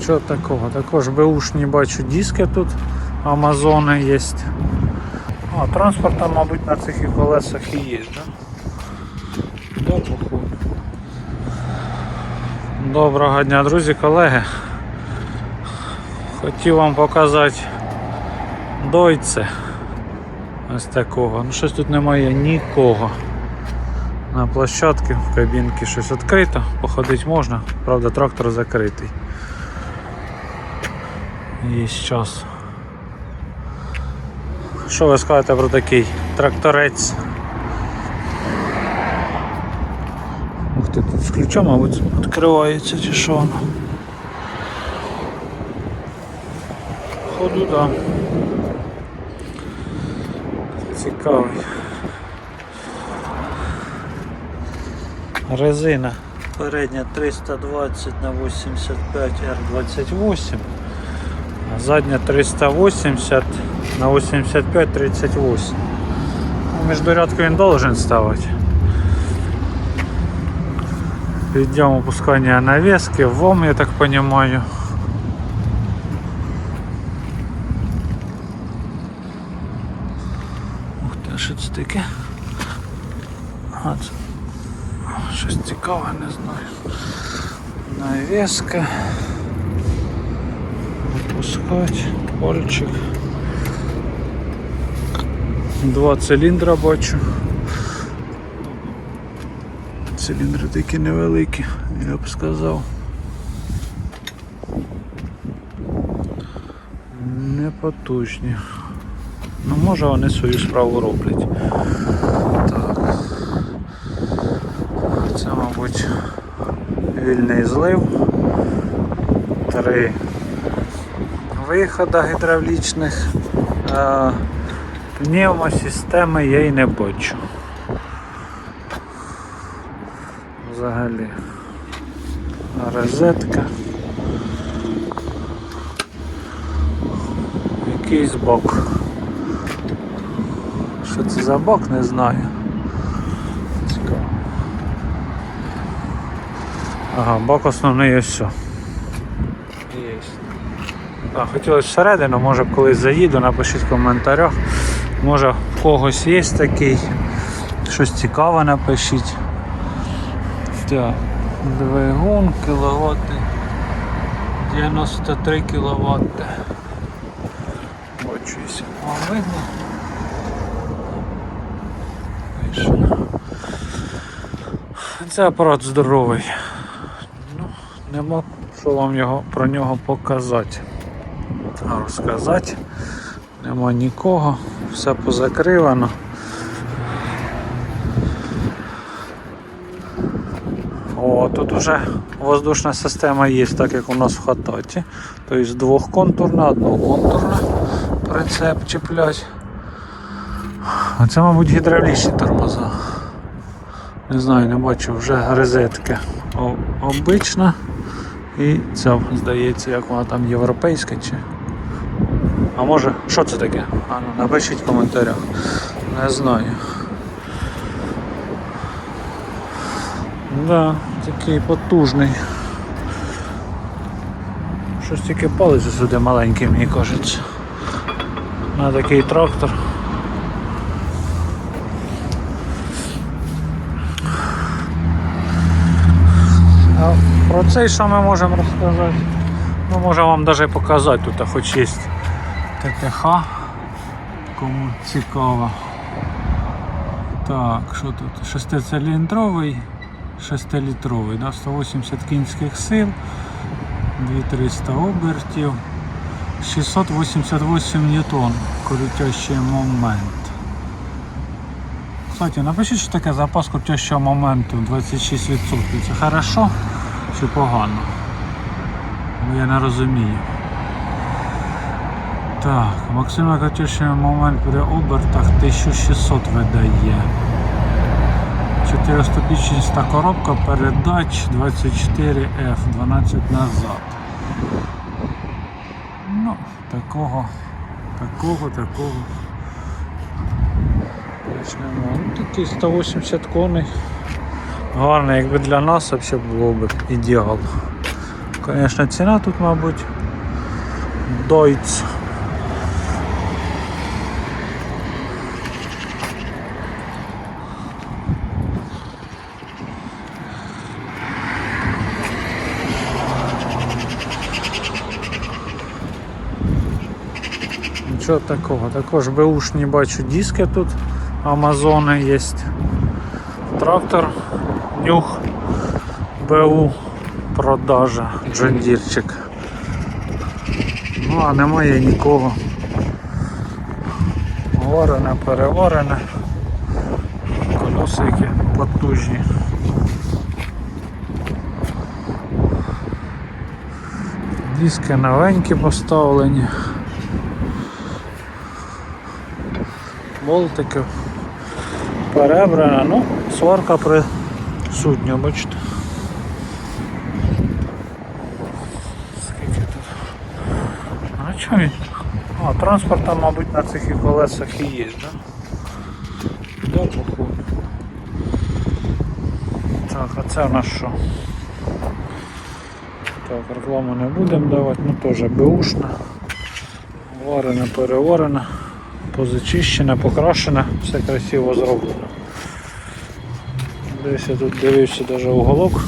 Нічого такого. Також беушні бачу диски тут. Амазони є. А, транспорт мабуть, на цих і колесах і є, да? Да. Доброго дня, друзі, колеги. Хотів вам показати дойце. Ось такого. Ну щось тут немає нікого. На площадці в кабінці щось відкрито, походити можна, правда трактор закритий. Є час. Що ви скажете про такий тракторець? Ух ти, тут з ключом, мабуть, відкривається чи що. Ходу, да. Цікавий. Резина передня 320 на 85 R28, а задня 380 на 85 38. Ну, Междурядку він должен ставити. Підйом опускання навески, ВОМ, я так понимаю. Ух ти, а що це таке? А, це щось цікаве, не знаю. Навеска. Опускать, пальчик. Два циліндра бачу. Циліндри такі невеликі, я б сказав. Не потужні. Ну може вони свою справу роблять. Так. Це, мабуть, вільний злив. Три виходи гідравлічних. А, Пневмосистеми я й не бачу. Взагалі. Розетка. Якийсь бок. Що це за бок, не знаю. Цікаво. Ага, бок основний ось все. Є. Хотілося всередину, може колись заїду, напишіть в коментарях. Може в когось є такий. Щось цікаве напишіть. Так, двигун, кіловати. 93 кВт. Бачу, якщо вам видно. Це апарат здоровий. Ну, нема що вам його, про нього показати. Розказати. Нема нікого, все позакривано. О, тут вже воздушна система є, так як у нас в хататі. Тобто двохконтурна, одноконтурна прицеп чіплять. А це, мабуть, гідравлічні тормоза. Не знаю, не бачу, вже розетки. Обична. І ця, здається, як вона там європейська чи. А може, що це таке? А ну напишіть в коментарях. Не знаю. Да, такий потужний. Щось тільки палиться сюди маленький, мені кажеться. На такий трактор. А про цей що ми можемо розказати? Ну, можемо вам навіть показати тут, хоч є ТТХ, кому цікаво. Так, що тут? Шестициліндровий, 6-літровий, да? 180 кінських сил, 2300 обертів, 688 ньютон крутящий момент. Кстати, напишіть, що таке запас крутящого моменту 26%. Це хорошо чи погано? Бо я не розумію. Так, максимальний крутящий момент при обертах 1600 видає. 450 коробка передач 24F, 12 назад. Ну, такого, такого, такого. Ну, такий 180 коней. Гарно, якби для нас взагалі було б ідеал. Звісно, ціна тут, мабуть, Дойц. Нічого такого. Також беушні бачу диски тут. Амазони є. Трактор, нюх, БУ, продажа, джондірчик. Ну, а немає нікого. Варене, переварене. Колесики потужні. Диски новенькі поставлені. Болтики перебрана, ну, сварка присутня, бачите. Скільки тут? А він? А, транспорт там, мабуть, на цих і колесах і є, да? Да, походу. Так, а це в нас що? Так, рекламу не будемо давати, ну теж беушна. Варена, переварена, позачищена, покрашена, все красиво зроблено. Десь я тут дивився навіть уголок.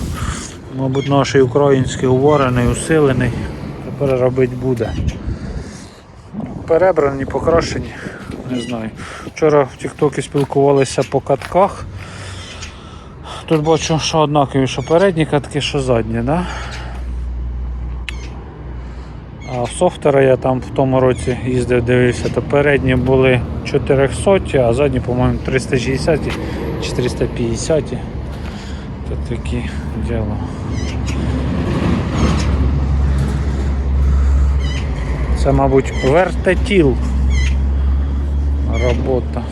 Мабуть, наш український уварений, усилений. Тепер робити буде. Перебрані, покрашені, не знаю. Вчора в Тіктокі спілкувалися по катках. Тут бачу, що однакові, що передні катки, що задні, да? А в софтера я там в тому році їздив, дивився, то передні були 400, а задні, по-моєму, 360 чи 350. То такі діло. Це, мабуть, вертетіл робота.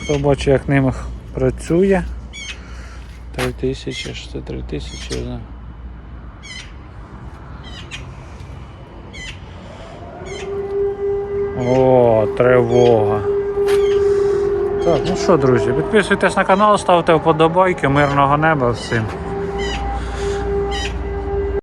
Хто бачить, як ними працює? 3000, що це 3000, не знаю. О, тривога. Так, ну що, друзі, підписуйтесь на канал, ставте вподобайки, мирного неба всім.